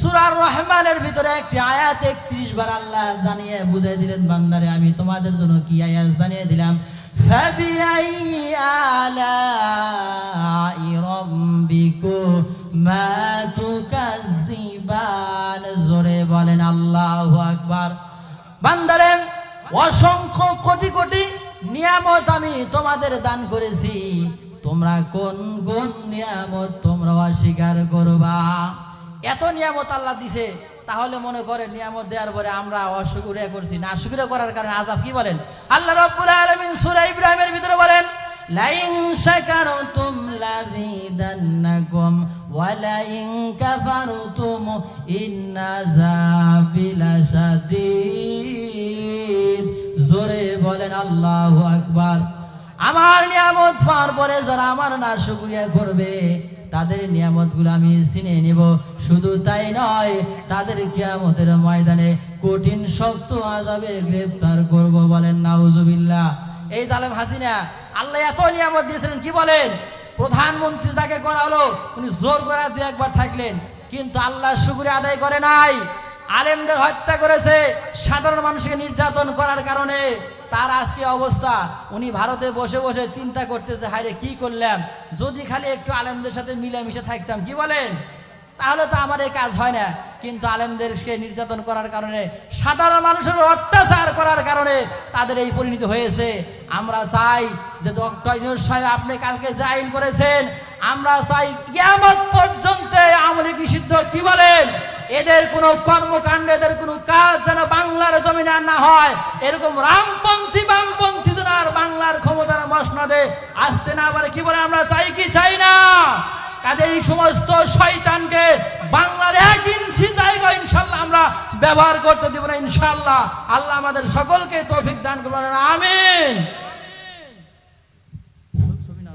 সুরার রহমানের ভিতরে একটি আয়াত একত্রিশ বার আল্লাহ জানিয়ে বুঝাই দিলেন বান্দারে আমি তোমাদের জন্য কি আয়াত জানিয়ে দিলাম فبأي آلاء ربكما تكذبان জোরে বলেন আল্লাহু আকবার বান্দারে অসংখ্য কোটি কোটি নিয়ামত আমি তোমাদের দান করেছি তোমরা কোন কোন নিয়ামত তোমরা অস্বীকার করবা এত নিয়ামত আল্লাহ দিছে, তাহলে মনে করে নিয়ামত দেওয়ার পরে আমরা অসুবিধা করছি। না অসুবিধা করার কারণে আজাব কি বলেন? আল্লাহ রব্বুল আলামিন সূরা ইব্রাহিমের ভিতরে বলেন, লাইন শাকারতুম লাযিদান্নাকুম ওয়া লাইন কাফারতুম ইন্না যাবিলা শাদীদ। জোরে বলেন, আল্লাহু আকবার। আমার নিয়ামত পাওয়ার পরে যারা আমার না শুকরিয়া করবে তাদের নিয়ামতগুলো আমি চিনে নিব। শুধু তাই নয়, তাদের কিয়ামতের ময়দানে কঠিন শক্ত আজাবে গ্রেফতার করব বলেন নাউজুবিল্লাহ। এই জালেম হাসিনা, আল্লাহ এত নিয়ামত দিয়েছিলেন, কি বলেন? প্রধানমন্ত্রী তাকে করা হলো, উনি জোর করে দু একবার থাকলেন। কিন্তু আল্লাহ শুকুরে আদায় করে নাই। আলেমদের হত্যা করেছে সাধারণ মানুষকে নির্যাতন করার কারণে। তার আজকে অবস্থা, উনি ভারতে বসে বসে চিন্তা করতেছে, হায়রে, কি করলাম? যদি খালি একটু আলেমদের সাথে মিলেমিশে থাকতাম, কি বলেন? তাহলে তো আমার এই কাজ হয় না। কিন্তু আলেমদেরকে নির্যাতন করার কারণে, সাধারণ মানুষের অত্যাচার করার কারণে তাদের এই পরিণতি হয়েছে। আমরা চাই যে ডক্টর ইউনুস সাহেব আপনি কালকে যে করেছেন, আমরা চাই কেমন পর্যন্ত আমলি নিষিদ্ধ, কি বলেন? এদের কোনো কর্মকাণ্ড, এদের কোনো কাজ যেন বাংলার জমিনে না হয়। এরকম রামপন্থী, বামপন্থী যেন আর বাংলার ক্ষমতার মসনদে আসতে না পারে, কি বলে আমরা চাই কি চাই না? কাজে এই সমস্ত শয়তানকে বাংলার এক ইঞ্চি জায়গা ইনশাল্লাহ আমরা ব্যবহার করতে দেব না ইনশাল্লাহ। আল্লাহ আমাদের সকলকে তৌফিক দান করবেন আমিন।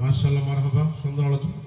মাশাআল্লাহ, মারহাবা, সুন্দর আলোচনা।